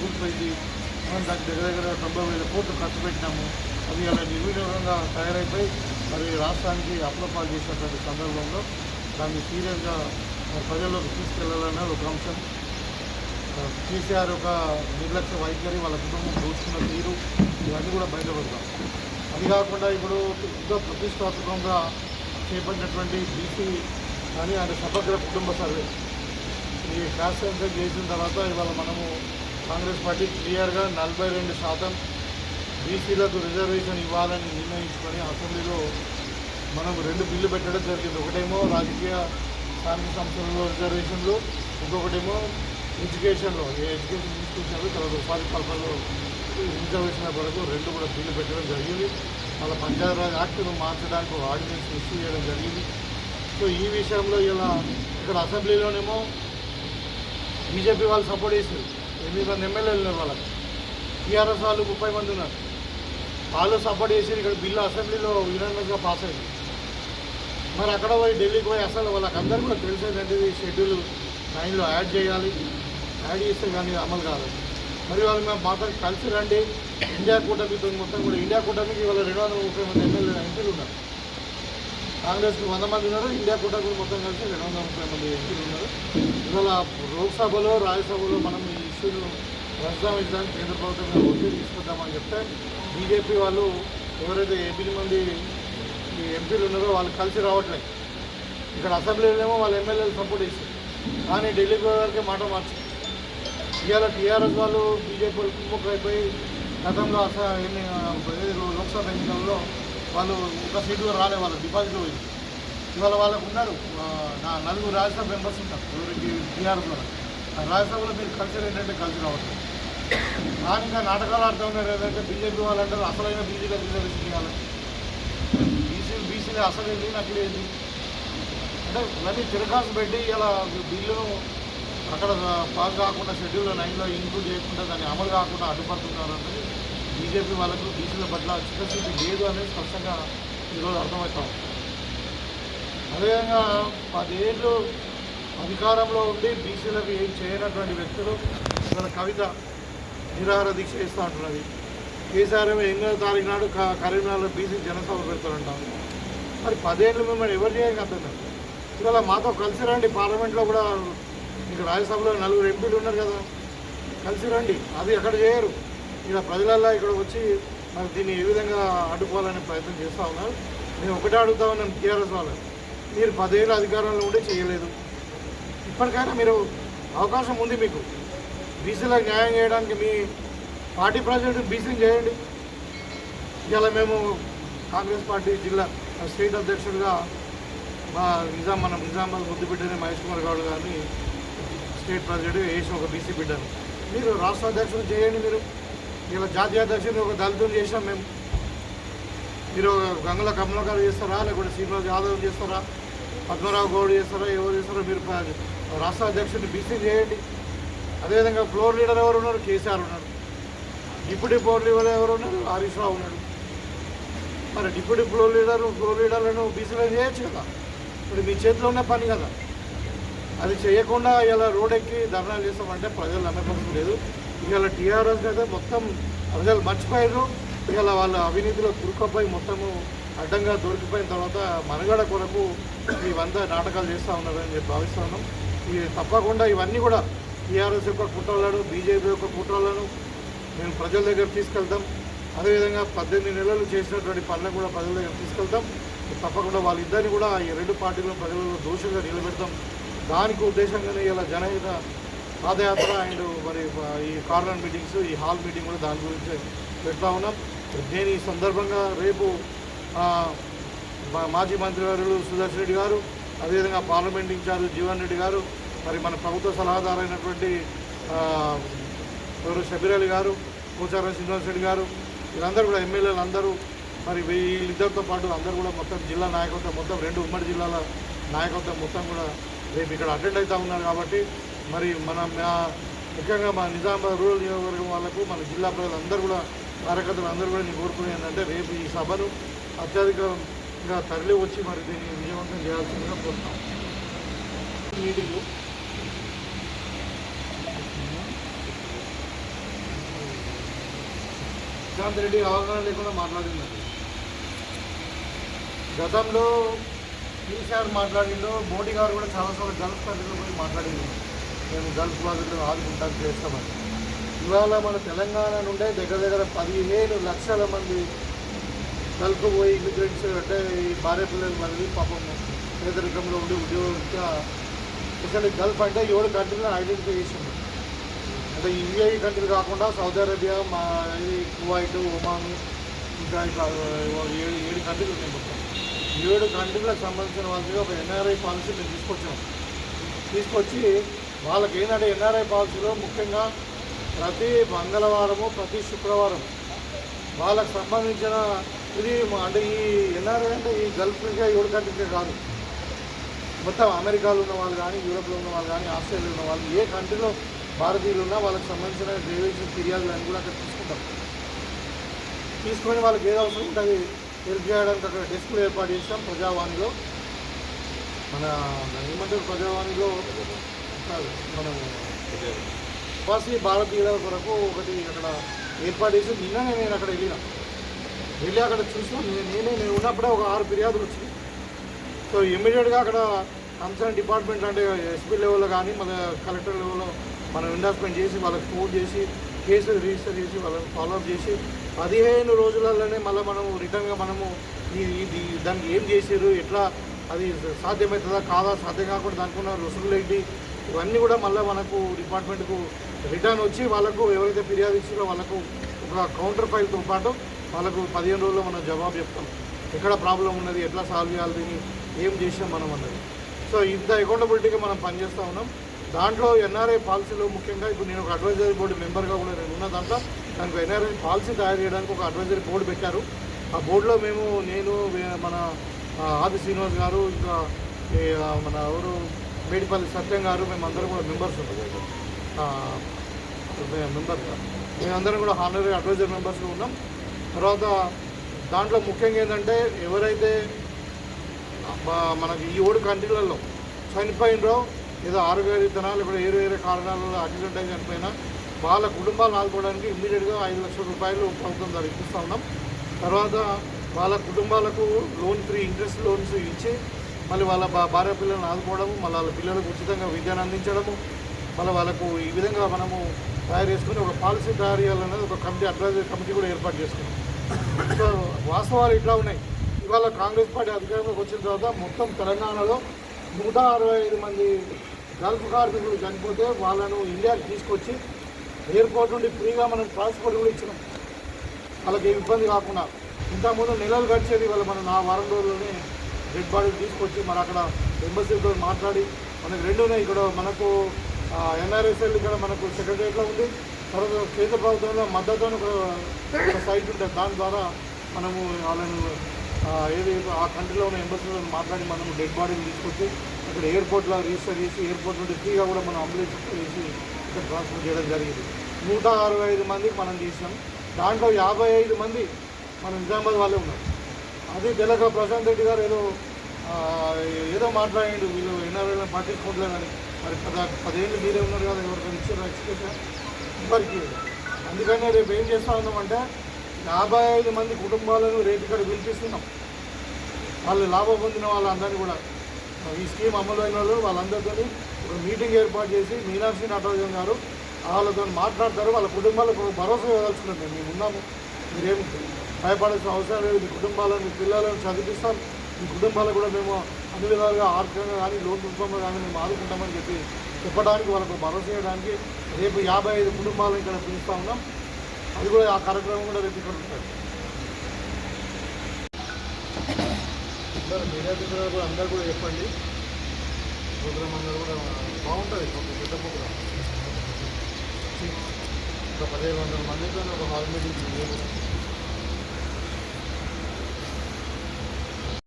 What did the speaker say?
కూలిపోయింది మనం దానికి దగ్గర దగ్గర తొంభై వేల కోట్లు ఖర్చు పెట్టినాము. అది అలా నిర్వినియోగంగా తయారైపోయి మరి రాష్ట్రానికి అప్లపాలు చేసినటువంటి సందర్భంలో దాన్ని సీరియస్గా ప్రజల్లోకి తీసుకెళ్ళాలనే ఒక అంశం. కేసీఆర్ ఒక నిర్లక్ష్య వైఖరి వాళ్ళ కుటుంబం దోచుకున్న తీరు ఇవన్నీ కూడా బయటపడతాం. అది కాకుండా ఇప్పుడు ఇంకా ప్రతిష్టాత్మకంగా చేపట్టినటువంటి బీసీ అని ఆయన సమగ్ర కుటుంబ సర్వే. ఈ క్యాస్ట్ సెన్సర్ చేసిన తర్వాత ఇవాళ మనము కాంగ్రెస్ పార్టీ క్లియర్గా నలభై రెండు శాతం బీసీలకు రిజర్వేషన్ ఇవ్వాలని నిర్ణయించుకొని అసెంబ్లీలో మనం రెండు బిల్లు పెట్టడం జరిగింది. ఒకటేమో రాజకీయ స్థానిక సంస్థలలో రిజర్వేషన్లు ఇంకొకటేమో ఎడ్యుకేషన్లో ఏ ఎడ్యుకేషన్ ఇన్స్టిట్యూషన్లో తర్వాత ఉపాధి కల్పనలో రిజర్వేషన్ వరకు రెండు కూడా బిల్లు పెట్టడం జరిగింది. వాళ్ళ పంచాయతీరాజ్ యాక్ట్ను మార్చడానికి ఆర్డినెన్స్ ఇష్యూ చేయడం జరిగింది. సో ఈ విషయంలో ఇలా ఇక్కడ అసెంబ్లీలోనేమో బీజేపీ వాళ్ళు సపోర్ట్ చేశారు. ఎనిమిది మంది ఎమ్మెల్యేలు ఉన్నారు వాళ్ళకి టీఆర్ఎస్ వాళ్ళు ముప్పై మంది ఉన్నారు. వాళ్ళు సపోర్ట్ చేసి ఇక్కడ బిల్లు అసెంబ్లీలో యునానిమస్గా పాస్ అయింది. మరి అక్కడ పోయి ఢిల్లీకి పోయి అసలు వాళ్ళకి అందరూ కూడా తెలిసేదంటే షెడ్యూల్ నైన్లో యాడ్ చేయాలి. యాడ్ చేస్తే కానీ అమలు కాదు. మరి వాళ్ళు మేము మాతో కలిసి రండి. ఇండియా కూటమితో మొత్తం కూడా ఇండియా కూటమికి ఇవాళ రెండు వందల ముప్పై మంది ఎమ్మెల్యే ఎంపీలు ఉన్నారు. కాంగ్రెస్కి వంద మంది ఉన్నారు. ఇండియా కూటమి మొత్తం కలిసి రెండు వందల ముప్పై మంది ఎంపీలు ఉన్నారు. ఇవాళ లోక్సభలో రాజ్యసభలో మనం ఈ ఇష్యూను ప్రస్తావించడానికి కేంద్ర ప్రభుత్వం మీద ఒత్తిడి చెప్తే బీజేపీ వాళ్ళు ఎవరైతే ఎనిమిది మంది ఈ ఎంపీలు ఉన్నారో వాళ్ళు కలిసి రావట్లేదు. ఇక్కడ అసెంబ్లీలోనేమో వాళ్ళ ఎమ్మెల్యేలు సపోర్ట్ చేశారు. కానీ ఢిల్లీకి వరకే మాట మార్చారు. ఇవాళ టీఆర్ఎస్ వాళ్ళు బీజేపీ వాళ్ళు అయిపోయి గతంలో అసలు ఎన్ని లోక్సభ ఎన్నికల్లో వాళ్ళు ఒక సీటు కూడా రాలే వాళ్ళు డిపాజిట్ పోయింది. ఇవాళ వాళ్ళకు ఉన్నారు నా నలుగురు రాజ్యసభ మెంబర్స్ ఉంటారు. ఎవరికి? టీఆర్ఎస్ వాళ్ళకి. రాజ్యసభలో మీరు కల్చర్ ఏంటంటే కల్చర్ రావట్లేదు నాకు ఇంకా నాటకాలు ఆడుతూ ఉన్నారు ఏదంటే బీజేపీ వాళ్ళు అంటారు అసలైన బీజేపీ రిజర్వేషన్ చేయాలి బీసీ బీసీలు అసలు ఏంటి నాకు లేదు అంటే ఇవన్నీ తిరగాల్సి పెట్టి ఇలా బిల్లును అక్కడ పాస్ కాకుండా షెడ్యూల్ నైన్లో ఇంక్లూడ్ చేయకుండా దాన్ని అమలు కాకుండా అడ్డుపడుతున్నారు అనేది బీజేపీ వాళ్ళకు బీసీల పట్ల చిత్తశుద్ధి లేదు అనేది స్పష్టంగా ఈరోజు అర్థమవుతాం అదేవిధంగా పదేళ్ళు అధికారంలో ఉండి బీసీలకు ఏం చేయనటువంటి వ్యక్తులు తన కవిత నిరాహార దీక్ష చేస్తూ ఉంటున్నది కేసీఆర్ ఏమో ఎనిమిదో తారీఖు నాడు క- కరీంనగర్లో బీసీ జనసభ పెడతారంటాం మరి పదేళ్ళు మిమ్మల్ని ఎవరు చేయగలుగుతున్నారు ఇవాళ మాతో కలిసి రండి పార్లమెంట్లో కూడా ఇక్కడ రాజ్యసభలో నలుగురు ఎంపీలు ఉన్నారు కదా. కలిసి రండి అది ఎక్కడ చేయరు. ఇలా ప్రజలల్లా ఇక్కడ వచ్చి మరి దీన్ని ఏ విధంగా అడ్డుకోవాలనే ప్రయత్నం చేస్తూ ఉన్నారు. నేను ఒకటే అడుగుతా ఉన్నాను టీఆర్ఎస్ వాళ్ళు మీరు పదేళ్ళు అధికారంలో ఉండి చేయలేదు. ఇప్పటికైనా మీరు అవకాశం ఉంది మీకు. బీసీలకు న్యాయం చేయడానికి మీ పార్టీ ప్రెసిడెంట్ బీసీని చేయండి. ఇలా మేము కాంగ్రెస్ పార్టీ జిల్లా స్టేట్ అధ్యక్షుడిగా మా నిజాం మన నిజామాబాద్ ముద్దు బిడ్డని మహేష్ కుమార్ గౌడ్ గారిని స్టేట్ ప్రెసిడెంట్ వేసిన ఒక బీసీ బిడ్డను. మీరు రాష్ట్ర అధ్యక్షుడు చేయండి మీరు. ఇలా జాతీయ అధ్యక్షుడు ఒక దళితులు చేసినాం మేము. మీరు గంగల కమలాకర్ చేస్తారా? లేకుంటే శ్రీనివాస్ యాదవ్ చేస్తారా? పద్మరావు గౌడ్ చేస్తారా? ఎవరు చేస్తారో మీరు రాష్ట్ర అధ్యక్షుడిని బీసీ చేయండి. అదేవిధంగా ఫ్లోర్ లీడర్ ఎవరు ఉన్నారు? కేసీఆర్ ఉన్నారు డిప్యూటీ ఫ్లోర్ లీడర్ ఎవరు ఉన్నారు? హరీష్ రావు ఉన్నాడు. మరి డిప్యూటీ ఫ్లోర్ లీడర్ ఫ్లోర్ లీడర్లను బీసీలో చేయొచ్చు కదా? ఇప్పుడు మీ చేతిలో ఉన్న పని కదా. అది చేయకుండా ఇలా రోడ్ ఎక్కి ధర్నాలు చేస్తామంటే ప్రజలు నమ్మకం లేదు. ఇవాళ టీఆర్ఎస్ అయితే మొత్తం ప్రజలు మర్చిపోయారు. ఇవాళ వాళ్ళ అవినీతిలో కురుకపోయి మొత్తము అడ్డంగా దొరికిపోయిన తర్వాత మనగడ కొరకు ఇవంతా నాటకాలు చేస్తూ ఉన్నారని చెప్పి భావిస్తున్నాం తప్పకుండా ఇవన్నీ కూడా టీఆర్ఎస్ యొక్క కుట్రలను బీజేపీ యొక్క కుట్రలను మేము ప్రజల దగ్గర తీసుకెళ్తాం. అదేవిధంగా పద్దెనిమిది నెలలు చేసినటువంటి పనులను కూడా ప్రజల దగ్గర తీసుకెళ్తాం. తప్పకుండా వాళ్ళిద్దరిని కూడా ఈ రెండు పార్టీలను ప్రజలలో దోషంగా నిలబెడతాం. దానికి ఉద్దేశంగానే ఇలా జనహిత పాదయాత్ర అండ్ మరి ఈ కార్నర్ మీటింగ్స్ ఈ హాల్ మీటింగ్ కూడా దాని గురించి పెడతా ఉన్నాం. నేను ఈ సందర్భంగా రేపు మా మాజీ మంత్రివర్యులు సుదర్శన్ రెడ్డి గారు అదేవిధంగా పార్లమెంట్ ఇన్ఛార్జ్ జీవన్ రెడ్డి గారు మరి మన ప్రభుత్వ సలహాదారు అయినటువంటి ఆ, ఎవరు షబీర్ గారు పోచారం శ్రీనివాస్ రెడ్డి గారు వీళ్ళందరూ కూడా ఎమ్మెల్యేలు అందరూ మరి వీళ్ళిద్దరితో పాటు అందరూ కూడా మొత్తం జిల్లా నాయకత్వం మొత్తం రెండు ఉమ్మడి జిల్లాల నాయకత్వం మొత్తం కూడా రేపు ఇక్కడ అటెండ్ అవుతూ ఉన్నారు కాబట్టి మరి మన ముఖ్యంగా మా నిజామాబాద్ రూరల్ నియోజకవర్గం వాళ్ళకు మన జిల్లా ప్రజలందరూ కూడా కార్యకర్తలు అందరూ కూడా నేను కోరుకునే ఏంటంటే రేపు ఈ సభను అత్యధికంగా తరలి వచ్చి మరి దీన్ని విజయవంతం చేయాల్సిందిగా కోరుతాం మీటింగు ప్రశాంత్ రెడ్డి అవగాహన లేకుండా మాట్లాడిందండి. గతంలో కేసీఆర్ మాట్లాడిందో మోడీ గారు కూడా చాలాసార్లు గల్ఫ్ కంట్రీలో పోయి మాట్లాడింది. మేము గల్ఫ్ బాధితులు ఆదుకుంటాం చేస్తామని. ఇవాళ మన తెలంగాణ నుండే దగ్గర దగ్గర పదిహేను లక్షల మంది గల్ఫ్ పోయి ఇమిగ్రెంట్స్ అంటే ఈ భార్య పిల్లలు మంది పాపం పేదరికంలో ఉండి ఉద్యోగంగా అసలు గల్ఫ్ అంటే ఏడు కంట్రీలను ఐడెంటిఫై చేసింది అంటే యూఏఈ కంట్రీ కాకుండా సౌదీ అరేబియా మా ఇది కువైట్ ఒమాన్ ఇంకా ఇట్లా ఏడు ఏడు కంట్రీలు ఉన్నాయి మొత్తం. ఏడు కంట్రీలకు సంబంధించిన వాళ్ళకి ఒక ఎన్ఆర్ఐ పాలసీ మేము తీసుకొచ్చాం. తీసుకొచ్చి వాళ్ళకి ఏంటంటే ఎన్ఆర్ఐ పాలసీలో ముఖ్యంగా ప్రతి మంగళవారము ప్రతి శుక్రవారం వాళ్ళకు సంబంధించిన ఇది అంటే ఈ ఎన్ఆర్ఐ అంటే ఈ గల్ఫ్గా ఏడు కంట్రీకే కాదు. మొత్తం అమెరికాలో ఉన్న వాళ్ళు కానీ యూరోప్లో ఉన్న వాళ్ళు కానీ ఆస్ట్రేలియాలో ఉన్న వాళ్ళు ఏ కంట్రీలో భారతీయులు ఉన్నా వాళ్ళకి సంబంధించిన గ్రేవేషన్ ఫిర్యాదులు అని కూడా అక్కడ తీసుకుంటాం. తీసుకొని వాళ్ళకి ఏది అవసరం ఉంటుంది హెల్ప్ చేయడానికి అక్కడ డెస్క్లు ఏర్పాటు చేస్తాం ప్రజావాణిలో మన ఏమంటారు? ప్రజావాణిలో మనం ప్రవాసీ భారతీయుల కొరకు ఒకటి అక్కడ ఏర్పాటు చేసి నిన్ననే నేను అక్కడ వెళ్ళిన. వెళ్ళి అక్కడ చూసిన నేను నేనే నేను ఉన్నప్పుడే ఒక ఆరు ఫిర్యాదులు వచ్చినాయి. సో ఇమ్మీడియట్గా అక్కడ కన్సర్న్ డిపార్ట్మెంట్ అంటే ఎస్పీ లెవెల్లో కానీ మన కలెక్టర్ లెవెల్లో మనం ఇండాస్మెంట్ చేసి వాళ్ళకి ఫోన్ చేసి కేసులు రిజిస్టర్ చేసి వాళ్ళని ఫాలోఅప్ చేసి పదిహేను రోజులలోనే మళ్ళీ మనము రిటర్న్గా మనము ఇది దానికి ఏం చేసారు ఎట్లా అది సాధ్యమవుతుందా కాదా సాధ్యం కాకుండా దానికి రుసుములు ఏంటి? ఇవన్నీ కూడా మళ్ళీ మనకు డిపార్ట్మెంట్కు రిటర్న్ వచ్చి వాళ్ళకు ఎవరైతే ఫిర్యాదు ఇచ్చారో వాళ్ళకు ఒక కౌంటర్ ఫైల్తో పాటు వాళ్ళకు పదిహేను రోజుల్లో మనం జవాబు చెప్తాం. ఎక్కడ ప్రాబ్లం ఉన్నది ఎట్లా సాల్వ్ చేయాలి దీన్ని ఏం చేసాం మనం అన్నది. సో ఇంత అకౌంటబిలిటీగా మనం పనిచేస్తూ ఉన్నాం. దాంట్లో ఎన్ఆర్ఐ పాలసీలో ముఖ్యంగా ఇప్పుడు నేను ఒక అడ్వైజరీ బోర్డు మెంబర్గా కూడా నేను ఉన్న దాంట్లో దానికి ఎన్ఆర్ఐ పాలసీ తయారు చేయడానికి ఒక అడ్వైజరీ బోర్డు పెట్టారు. ఆ బోర్డులో మేము నేను మన ఆది శ్రీనివాస్ గారు ఇంకా మన ఎవరు మేడిపల్లి సత్యం గారు మేమందరం కూడా మెంబర్స్ ఉంటాం. మెంబర్ మేమందరం కూడా హానరీ అడ్వైజర్ మెంబర్స్గా ఉన్నాం. తర్వాత దాంట్లో ముఖ్యంగా ఏంటంటే ఎవరైతే మనకి ఈ ఓడు కంట్రీలలో చనిపోయినరో ఏదో ఆరోగ్యరీతనా లేకపోతే వేరే వేరే కారణాల వల్ల యాక్సిడెంట్ అయి చనిపోయినా వాళ్ళ కుటుంబాలను ఆదుకోవడానికి ఇమ్మీడియట్గా ఐదు లక్షల రూపాయలు ప్రభుత్వం ద్వారా ఇప్పిస్తూ ఉన్నాం. తర్వాత వాళ్ళ కుటుంబాలకు లోన్ ఫ్రీ ఇంట్రెస్ట్ లోన్స్ ఇచ్చి మళ్ళీ వాళ్ళ భార్య పిల్లలను ఆదుకోవడము మళ్ళీ వాళ్ళ పిల్లలకు ఉచితంగా విద్యను అందించడము మళ్ళీ వాళ్ళకు ఈ విధంగా మనము తయారు చేసుకుని ఒక పాలసీ తయారు చేయాలనేది ఒక కమిటీ అడ్వైజరీ కమిటీ కూడా ఏర్పాటు చేసుకున్నాం. సో వాస్తవాలు ఇట్లా ఉన్నాయి. ఇవాళ కాంగ్రెస్ పార్టీ అధికారంలోకి వచ్చిన తర్వాత మొత్తం తెలంగాణలో నూట అరవై ఐదు మంది గల్ఫ్ కార్మికులు చనిపోతే వాళ్ళను ఇండియాకి తీసుకొచ్చి ఎయిర్పోర్ట్ నుండి ఫ్రీగా మనం ట్రాన్స్పోర్ట్ కూడా ఇచ్చినాం. వాళ్ళకి ఇబ్బంది కాకుండా ఇంతకుముందు నెలలు గడిచేది వాళ్ళు మనం నా వారం రోజుల్లోనే డెడ్ బాడీలు తీసుకొచ్చి మరి అక్కడ ఎంబసీతో మాట్లాడి మనకు రెండు ఉన్నాయి. ఇక్కడ మనకు ఎన్ఆర్ఎస్ఎల్ ఇక్కడ మనకు సెక్రటరియట్లో ఉంది. తర్వాత కేంద్ర ప్రభుత్వంలో మద్దతు ఒక సైట్ ఉంటుంది. దాని ద్వారా మనము వాళ్ళను ఏది ఆ కంట్రీలో ఉన్న ఎంబసీలో మాట్లాడి మనము డెడ్ బాడీని తీసుకొచ్చి అక్కడ ఎయిర్పోర్ట్లో రిజిస్టర్ చేసి ఎయిర్పోర్ట్ నుండి ఫ్రీగా కూడా మనం అంబులెన్స్ వేసి ఇక్కడ ట్రాన్స్ఫర్ చేయడం జరిగింది. నూట అరవై ఐదు మందికి మనం చేసినాం దాంట్లో యాభై ఐదు మంది మన నిజామాబాద్ వాళ్ళే ఉన్నారు. అది తెలక ప్రశాంత్ రెడ్డి గారు ఏదో ఏదో మాట్లాడిండు. వీళ్ళు ఎన్ఆర్ఐలో పట్టించుకోవట్లేదని. మరి పద పదేళ్ళు మీరే ఉన్నారు కదా ఎవరికైనా ఇచ్చారు ఎక్స్ప్రెషన్ ఇవ్వరికి అందుకనే రేపు ఏం చేస్తా ఉన్నామంటే యాభై ఐదు మంది కుటుంబాలను రేపు ఇక్కడ పిలిపిస్తున్నాం. వాళ్ళు లాభం పొందిన వాళ్ళందరినీ కూడా ఈ స్కీమ్ అమలు అయిన వాళ్ళు వాళ్ళందరితో ఒక మీటింగ్ ఏర్పాటు చేసి మీనాక్షి నటరాజన్ గారు వాళ్ళతో మాట్లాడతారు. వాళ్ళ కుటుంబాలకు భరోసా ఇవ్వదలుచుకున్నాం మేము మేము ఉన్నాము. మీరేం భయపడాల్సిన అవసరం లేదు. మీ కుటుంబాలను మీ పిల్లలను చదివిస్తాం. మీ కుటుంబాలకు కూడా మేము అన్ని విధాలుగా ఆర్థికంగా కానీ లోన్ రూపంలో కానీ మేము ఆదుకుంటామని చెప్పి చెప్పడానికి వాళ్ళకు భరోసా ఇవ్వడానికి రేపు యాభై ఐదు కుటుంబాలను ఇక్కడ పిలుస్తూ ఉన్నాం. అది కూడా ఆ కార్యక్రమం కూడా రేపు ఇక్కడ ఉంటుంది మీడియా మిత్రులు కూడా అందరూ కూడా చెప్పండి. ప్రోగ్రామ్ అందరూ కూడా బాగుంటుంది. ఒక పెద్ద ప్రోగ్రామ్. ఒక పదిహేను వందల మందితో ఒక హాల్ మీటింగ్